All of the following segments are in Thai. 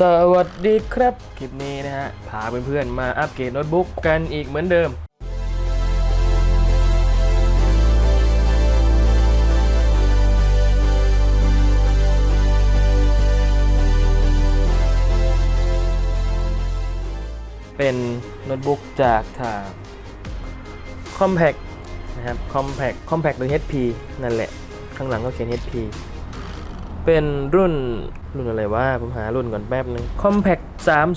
สวัสดีครับ คลิปนี้นะฮะ พาเพื่อนๆมาอัปเกรดโน้ตบุ๊กกันอีกเหมือนเดิม เป็นโน้ตบุ๊กจากทาง Compact นะครับ Compact Compact หรือ HP นั่นแหละ ข้างหลังก็เขียน HP เป็นรุ่นรุ่นอะไรวะผมหารุ่นก่อนแป๊บนึง Compact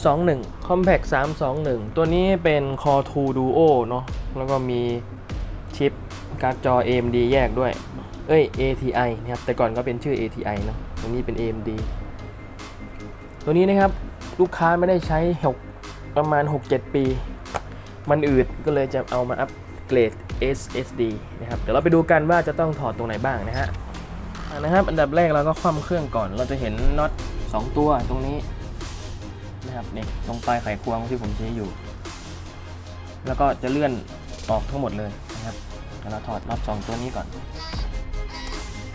321 Compact 321 ตัวนี้เป็น Core 2 Duo เนาะแล้วก็มีชิปการ์ดจอ AMD แยกด้วย เอ้ย ATI นะครับ แต่ก่อนก็เป็นชื่อ ATI เนาะตัวนี้เป็น AMD ตัวนี้นะครับ ลูกค้าไม่ได้ใช้หกประมาณ 6-7 ปี มันอืดก็เลยจะเอามาอัปเกรด SSD นะครับ เดี๋ยวเราไปดูกันว่าจะต้องถอดตรงไหนบ้างนะฮะ นะครับ อันดับแรกเราก็คว่ำเครื่องก่อน เราจะเห็นน็อต2 ตัวตรงนี้นะครับนี่ตรงปลายไขควงที่ผมใช้อยู่ แล้วก็จะเลื่อนออกทั้งหมดเลยนะครับเดี๋ยวเราถอดน็อต2ตัวนี้ก่อน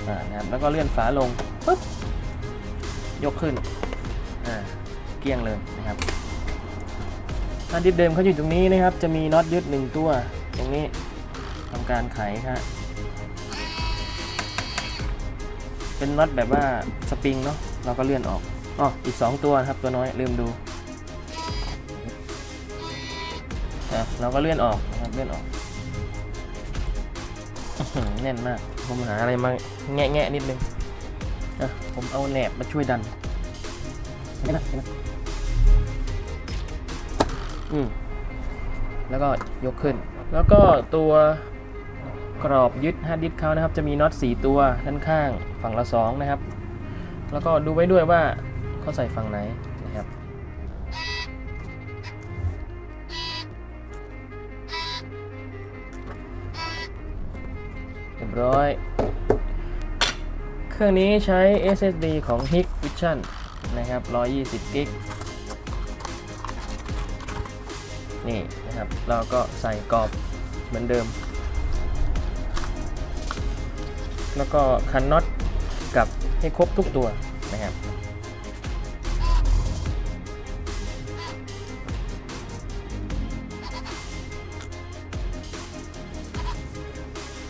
อ่านะครับแล้วก็เลื่อนฝาลงปุ๊บยกขึ้นอ่าเกลี้ยงเลยนะครับฮาร์ดดิสก์เดิมเขาอยู่ตรงนี้นะครับ จะมีน็อตยึดหนึ่งตัว ตรงนี้ทำการไขครับ เป็นน็อตแบบว่าสปริงเนาะเราก็เลื่อนออกอ๋ออีก 2 ตัวครับตัวน้อยลืมดูอะเราก็เลื่อนออกนะครับเลื่อนออกแน่นมาก ผมหาอะไรมาแงะแงะนิดนึงอะผมเอาแหนบมาช่วยดันเห็นไหมเห็นไหมอืมแล้วก็ยกขึ้น แล้วก็ตัว กรอบยึดฮาร์ดดิสก์เขานะครับจะมีน็อต4ตัวด้านข้างฝั่งละ2นะครับ แล้วก็ดูไว้ด้วยว่าเขาใส่ฝั่งไหนนะครับเรียบร้อย เครื่องนี้ใช้ SSD ของ Hikvision นะครับ120กิกนี่นะครับ เราก็ใส่กรอบเหมือนเดิม แล้วก็คันน็อตกับให้ครบทุกตัวนะครับ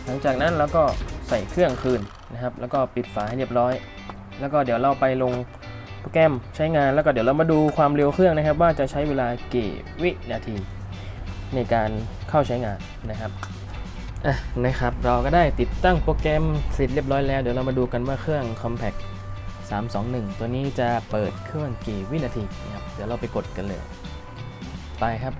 หลังจากนั้นเราก็ใส่เครื่องคืนนะครับ แล้วก็ปิดฝาให้เรียบร้อย แล้วก็เดี๋ยวเราไปลงโปรแกรมใช้งานแล้วก็เดี๋ยวเรามาดูความเร็วเครื่องนะครับ ว่าจะใช้เวลากี่วินาที ในการเข้าใช้งานนะครับ อะนะครับเราก็ได้ติดตั้งโปรแกรมเสร็จเรียบร้อยแล้ว เดี๋ยวเรามาดูกันว่าเครื่อง Compact 321 ตัวนี้จะเปิดเครื่องกี่วินาทีนะครับเดี๋ยวเราไปกดกันเลย ไปครับ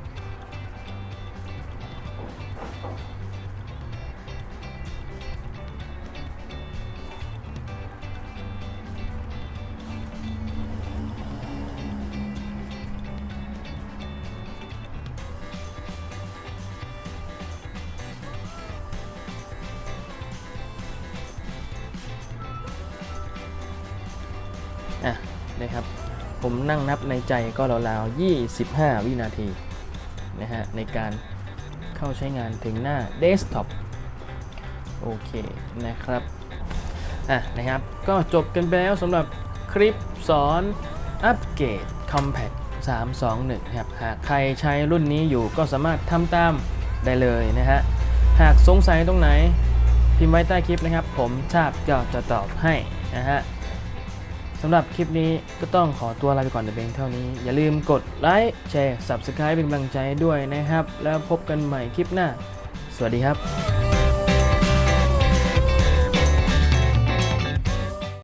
นะครับ ผมนั่งนับในใจก็ราวๆ 25 วินาทีนะฮะในการเข้าใช้งานถึงหน้าเดสก์ท็อปโอเคนะครับอะนะครับ ก็จบกันไปแล้วสำหรับคลิปสอนอัปเกรด Compact 321นะครับหากใครใช้รุ่นนี้อยู่ก็สามารถทำตามได้เลยนะฮะ หากสงสัยตรงไหน พิมพ์ไว้ใต้คลิปนะครับ ผมชาบก็จะตอบให้นะฮะ สำหรับคลิปนี้ก็ต้องขอตัวลาไปก่อนแต่เพียงเท่านี้ อย่าลืมกดไลค์แชร์ Subscribe เป็นกำลังใจด้วยนะครับ แล้วพบกันใหม่คลิปหน้า สวัสดีครับ